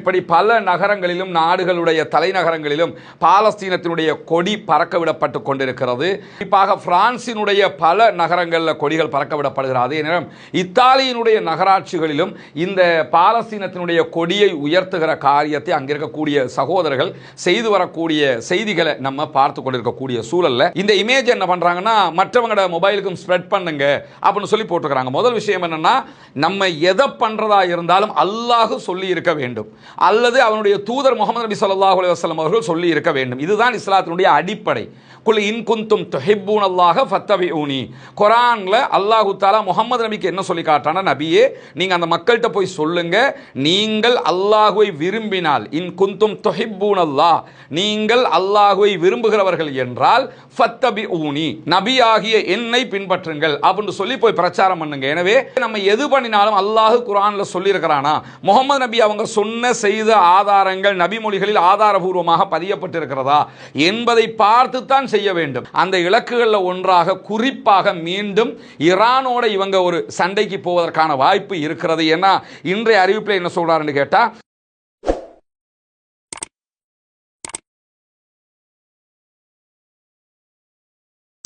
இப்படி பல நகரங்களிலும் நாடுகளுடைய தலைநகரங்களிலும் பாலஸ்தீனத்தினுடைய கொடி பறக்கவிடப்பட்டு கொண்டிருக்கிறது. குறிப்பாக பிரான்சினுடைய பல நகரங்களில் கொடிகள் பறக்கவிடப்படுகிறது. அதே நேரம் இத்தாலியினுடைய நகராட்சிகளிலும் இந்த பாலஸ்தீனத்தினுடைய கொடியை உயர்த்துகிற காரியத்தை அங்கிருக்கக்கூடிய சகோதரர்கள் செய்து வரக்கூடிய செய்திகளை நம்ம பார்த்து கொண்டிருக்கக்கூடிய சூழல்ல இந்த இமேஜ் என்ன பண்றாங்கன்னா மற்றவங்களோட மொபைலுக்கும் ஸ்ப்ரெட் பண்ணுங்க அப்படின்னு சொல்லி போட்டுக்கிறாங்க முதல் விஷயம் என்னன்னா நம்ம எதை பண்றதா இருந்தாலும் அல்லாஹ் சொல்லி இருக்க வேண்டும். அல்லது அவனுடைய தூதர் முகமது நபி சொல்லாஹ் அலுவலம் அவர்கள் சொல்லி இருக்க வேண்டும். இதுதான் இஸ்லாத்தினுடைய அடிப்படை. குல் இன் குந்தும் துஹிப்பூன் அல்லாஹ ஃபத்தபிஊனி. குரானில் அல்லாஹு தாலா முகமது நபிக்கு என்ன சொல்லி காட்டானா நபியே நீங்கள் அந்த மக்கள்கிட்ட போய் சொல்லுங்க. நீங்கள் அல்லாஹுவை விரும்பினால் இன் குந்தும் தொஹிப்பூன் அல்லாஹ் நீங்கள் அல்லாஹுவை விரும்புகிறவர்கள் என்றால் ஃபத்தபிஊனி. நபி ஆகிய என்னை பின்பற்றுங்கள் அப்படின்னு சொல்லி போய் பிரச்சாரம் பண்ணுங்க. எனவே நம்ம எது பண்ணினாலும் அல்லாஹ் குரான்ல சொல்லி இருக்கிறானா முகமது நபி அவங்க சொன்ன செய்த ஆதாரங்கள் நபி மொழிகளில் ஆதாரபூர்வமாக பதியப்பட்டிருக்கிறதா என்பதை பார்த்துத்தான் செய்ய வேண்டும். அந்த இலக்குகளில் ஒன்றாக குறிப்பாக மீண்டும் ஈரானோட இவங்க ஒரு சண்டைக்கு போவதற்கான வாய்ப்பு இருக்கிறது. ஏன்னா இன்றைய அறிவிப்பில் என்ன சொல்றாருன்னு கேட்டால்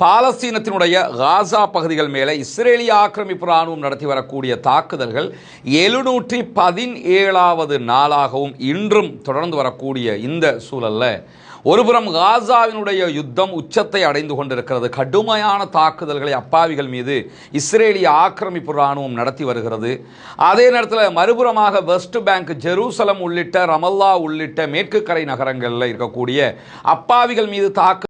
பாலஸ்தீனத்தினுடைய காசா பகுதிகள் மேலே இஸ்ரேலிய ஆக்கிரமிப்பு ராணுவம் நடத்தி வரக்கூடிய தாக்குதல்கள் எழுநூற்றி பதினேழாவது நாளாகவும் இன்றும் தொடர்ந்து வரக்கூடிய இந்த சூழல்ல ஒருபுறம் காசாவினுடைய யுத்தம் உச்சத்தை அடைந்து கொண்டிருக்கிறது. கடுமையான தாக்குதல்களை அப்பாவிகள் மீது இஸ்ரேலிய ஆக்கிரமிப்பு ராணுவம் நடத்தி வருகிறது. அதே நேரத்தில் மறுபுறமாக வெஸ்ட் பேங்க் ஜெருசலம் உள்ளிட்ட ரமல்லா உள்ளிட்ட மேற்கு கரை நகரங்களில் இருக்கக்கூடிய அப்பாவிகள் மீது தாக்கு